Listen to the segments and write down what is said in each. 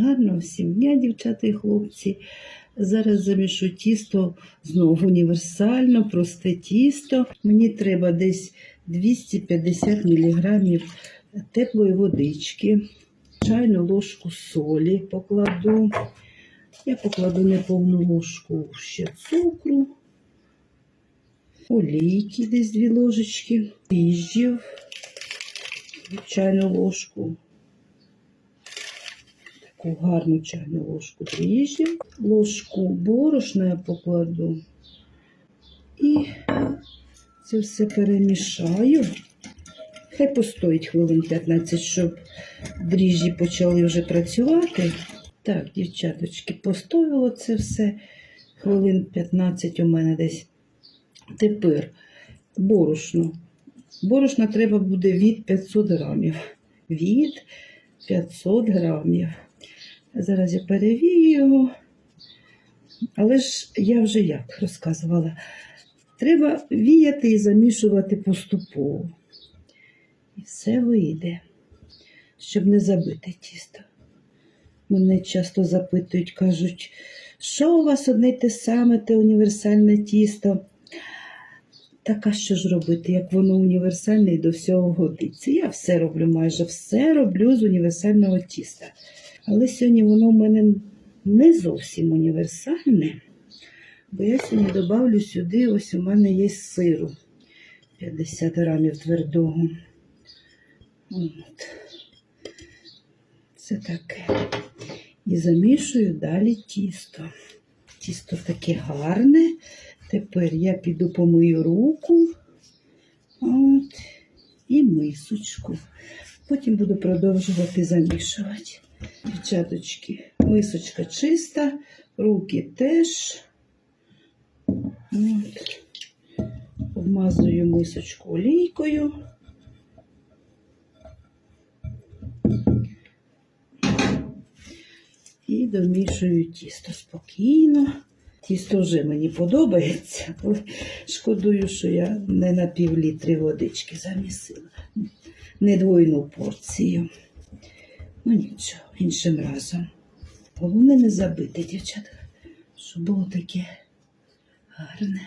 гарного всім дня, дівчата і хлопці. Зараз замішу тісто знову універсально, просте тісто. Мені треба десь 250 мг теплої водички, чайну ложку солі покладу. Я покладу неповну ложку ще цукру, олійки десь дві ложечки, піжжів, чайну ложку, таку гарну чайну ложку дріжджів, ложку борошна я покладу і це все перемішаю. Хай постоїть хвилин 15, щоб дріжджі почали вже працювати. Так, дівчаточки, постояло це все. Хвилин 15 у мене десь. Тепер борошно. Борошна треба буде від 500 грамів. Від 500 грамів. Зараз я перевію. Але ж я вже як розказувала, треба віяти і замішувати поступово. І все вийде, щоб не забити тісто. Мене часто запитують, кажуть, що у вас одне й те саме, те універсальне тісто. Так а що ж робити, як воно універсальне і до всього годиться? Я все роблю, майже все роблю з універсального тіста. Але сьогодні воно в мене не зовсім універсальне, бо я сьогодні додавлю сюди, ось у мене є сиру 50 грамів твердого. От. Це таке. І замішую далі тісто. Тісто таке гарне. Тепер я піду помию руку от, і мисочку. Потім буду продовжувати замішувати. Дівчаточки, мисочка чиста, руки теж. От. Обмазую мисочку олійкою. І домішую тісто спокійно. Тісто вже мені подобається, але шкодую, що я не на пів літри водички замісила. Не двойну порцію. Ну нічого, іншим разом. Головне не забити, дівчатка, щоб було таке гарне.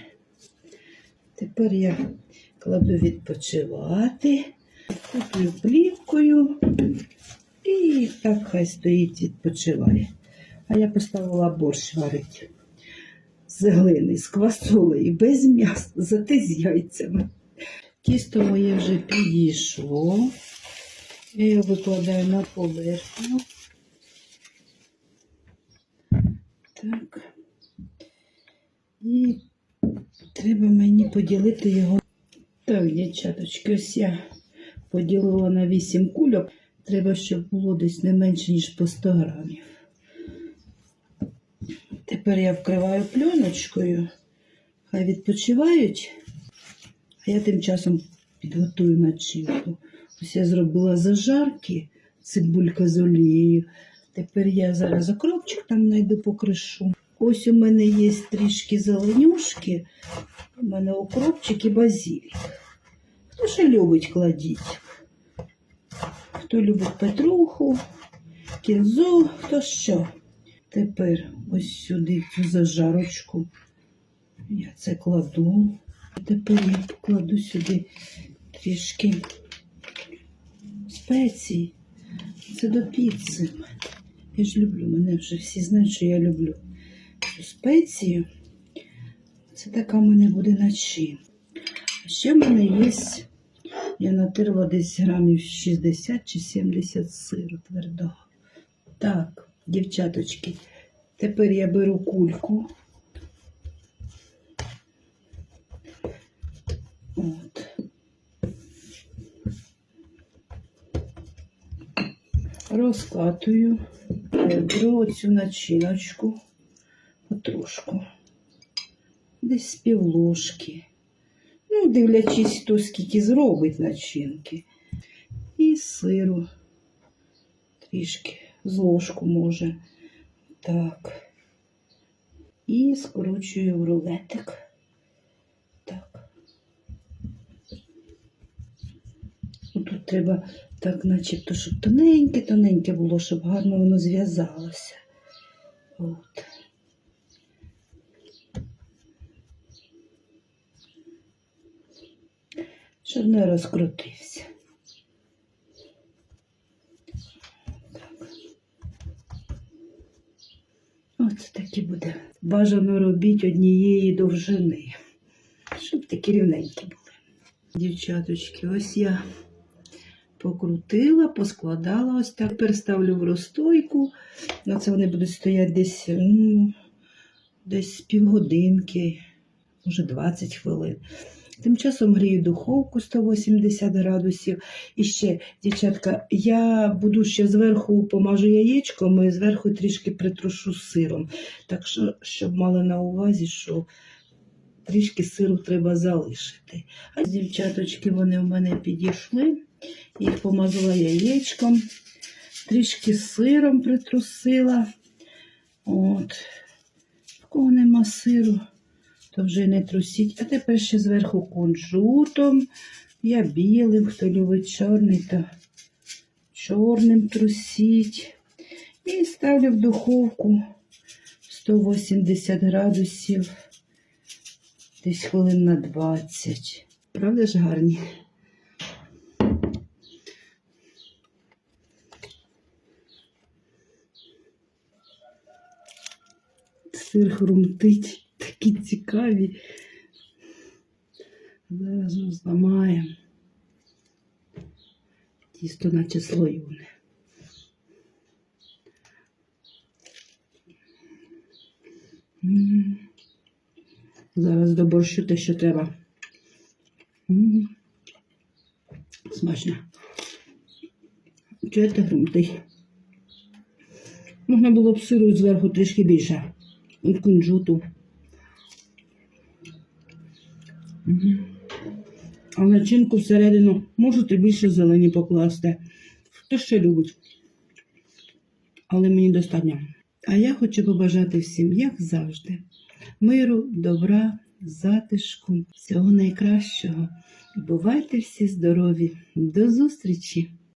Тепер я кладу відпочивати, куплю плівкою і так хай стоїть, відпочиває. А я поставила борщ варити з глини, з квасолею, без м'яса, зате з яйцями. Тісто моє вже підійшло. Я його викладаю на поверхню. Так. І треба мені поділити його. Так, дівчаточки, ось я поділила на 8 кульок. Треба, щоб було десь не менше, ніж по 100 грамів. Тепер я вкриваю пленочкою, хай відпочивають, а я тим часом підготую начинку. Ось я зробила зажарки, цибулька з олією. Тепер я зараз окропчик там знайду покришу. Ось у мене є трішки зеленюшки, у мене окропчик і базилік. Хто що любить, кладіть. Хто любить петруху, кінзу, хто що. Тепер ось сюди цю зажарочку. Я це кладу. Тепер я покладу сюди трішки спецій. Це до піци. Я ж люблю, мене вже всі знають, що я люблю цю спецію. Це така в мене буде начин. А ще в мене є, я натерла десь грамів 60 чи 70 сиру твердого. Так, дівчаточки, тепер я беру кульку. От. Розкатую, Е, беру цю начиночку потрошку, десь з півложки. Ну, дивлячись, хто скільки зробить начинки. І сиру трішки, з ложку може. Так. І скручую в рулетик. Так. Тут треба Так, начебто, щоб тоненьке-тоненьке було, щоб гарно воно зв'язалося. От. Щоб не розкрутився. Так. Оце такі буде. Бажано робіть однієї довжини, щоб такі рівненькі були. Дівчаточки, ось я покрутила, поскладала ось так. Тепер ставлю в розстойку. На це вони будуть стояти десь, ну, десь півгодинки, може 20 хвилин. Тим часом грію духовку 180 градусів. І ще, дівчатка, я буду ще зверху помажу яєчком і зверху трішки притрушу сиром. Так що, щоб мали на увазі, що трішки сиру треба залишити. А дівчаточки, вони в мене підійшли. Їх помазала яєчком, трішки сиром притрусила. От. В кого нема сиру, то вже не трусіть. А тепер ще зверху кунжутом. Я білим, хто любить чорний, то чорним трусіть. І ставлю в духовку 180 градусів, десь хвилин на 20. Правда ж гарні? Сир хрумтить, такі цікаві. Зараз ми зламаємо. Тісто наче слоюне. Зараз до борщу те, що треба. Смачно. Чуєте хрумтить? Можна було б сиру зверху трішки більше. І кунжуту. А начинку всередину можете більше зелені покласти. Хто ще любить. Але мені достатньо. А я хочу побажати всім, як завжди, миру, добра, затишку, всього найкращого. Бувайте всі здорові. До зустрічі!